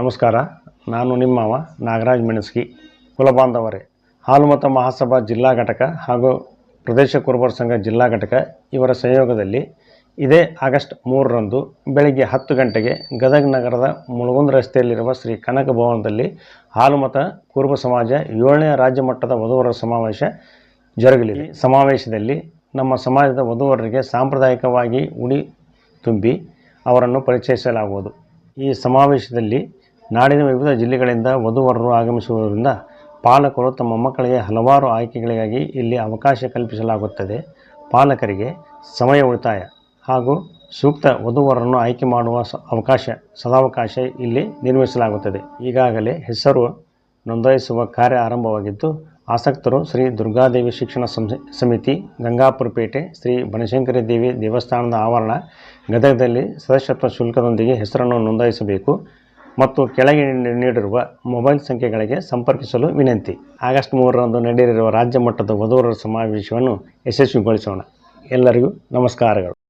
ನಮಸ್ಕಾರ. ನಾನು ನಿಮ್ಮವ ನಾಗರಾಜ್ ಮೆಣಸ್ಕಿ ಕುಲಬಾಂಧವರೇ. ಹಾಲುಮತ ಮಹಾಸಭಾ ಜಿಲ್ಲಾ ಘಟಕ ಹಾಗೂ ಪ್ರದೇಶ ಕುರುಬರ ಸಂಘ ಜಿಲ್ಲಾ ಘಟಕ ಇವರ ಸಂಯೋಗದಲ್ಲಿ ಇದೇ ಆಗಸ್ಟ್ ಮೂರರಂದು ಬೆಳಗ್ಗೆ ಹತ್ತು ಗಂಟೆಗೆ ಗದಗ ನಗರದ ಮುಳಗುಂದ ರಸ್ತೆಯಲ್ಲಿರುವ ಶ್ರೀ ಕನಕ ಭವನದಲ್ಲಿ ಹಾಲುಮತ ಕುರುಬ ಸಮಾಜ ಏಳನೇ ರಾಜ್ಯ ಮಟ್ಟದ ವಧುವರ ಸಮಾವೇಶ ಜರುಗಲಿದೆ. ಸಮಾವೇಶದಲ್ಲಿ ನಮ್ಮ ಸಮಾಜದ ವಧುವರರಿಗೆ ಸಾಂಪ್ರದಾಯಿಕವಾಗಿ ಉಡಿ ತುಂಬಿ ಅವರನ್ನು ಪರಿಚಯಿಸಲಾಗುವುದು. ಈ ಸಮಾವೇಶದಲ್ಲಿ ನಾಡಿನ ವಿವಿಧ ಜಿಲ್ಲೆಗಳಿಂದ ವಧುವರರು ಆಗಮಿಸುವುದರಿಂದ ಪಾಲಕರು ತಮ್ಮ ಮಕ್ಕಳಿಗೆ ಹಲವಾರು ಆಯ್ಕೆಗಳಿಗಾಗಿ ಇಲ್ಲಿ ಅವಕಾಶ ಕಲ್ಪಿಸಲಾಗುತ್ತದೆ. ಪಾಲಕರಿಗೆ ಸಮಯ ಉಳಿತಾಯ ಹಾಗೂ ಸೂಕ್ತ ವಧುವರನ್ನು ಆಯ್ಕೆ ಮಾಡುವ ಅವಕಾಶ, ಸದಾವಕಾಶ ಇಲ್ಲಿ ನಿರ್ಮಿಸಲಾಗುತ್ತದೆ. ಈಗಾಗಲೇ ಹೆಸರು ನೋಂದಾಯಿಸುವ ಕಾರ್ಯ ಆರಂಭವಾಗಿದ್ದು, ಆಸಕ್ತರು ಶ್ರೀ ದುರ್ಗಾದೇವಿ ಶಿಕ್ಷಣ ಸಮಿತಿ ಸಮಿತಿ ಗಂಗಾಪುರಪೇಟೆ ಶ್ರೀ ಬನಶಂಕರಿ ದೇವಿ ದೇವಸ್ಥಾನದ ಆವರಣ, ಗದಗದಲ್ಲಿ ಸದಸ್ಯತ್ವ ಶುಲ್ಕದೊಂದಿಗೆ ಹೆಸರನ್ನು ನೋಂದಾಯಿಸಬೇಕು. ಮತ್ತು ಕೆಳಗೆ ನೀಡಿರುವ ಮೊಬೈಲ್ ಸಂಖ್ಯೆಗಳಿಗೆ ಸಂಪರ್ಕಿಸಲು ವಿನಂತಿ. ಆಗಸ್ಟ್ ಮೂರರಂದು ನಡೆಯಲಿರುವ ರಾಜ್ಯ ಮಟ್ಟದ ವಧುವರರ ಸಮಾವೇಶವನ್ನು ಯಶಸ್ವಿಗೊಳಿಸೋಣ. ಎಲ್ಲರಿಗೂ ನಮಸ್ಕಾರಗಳು.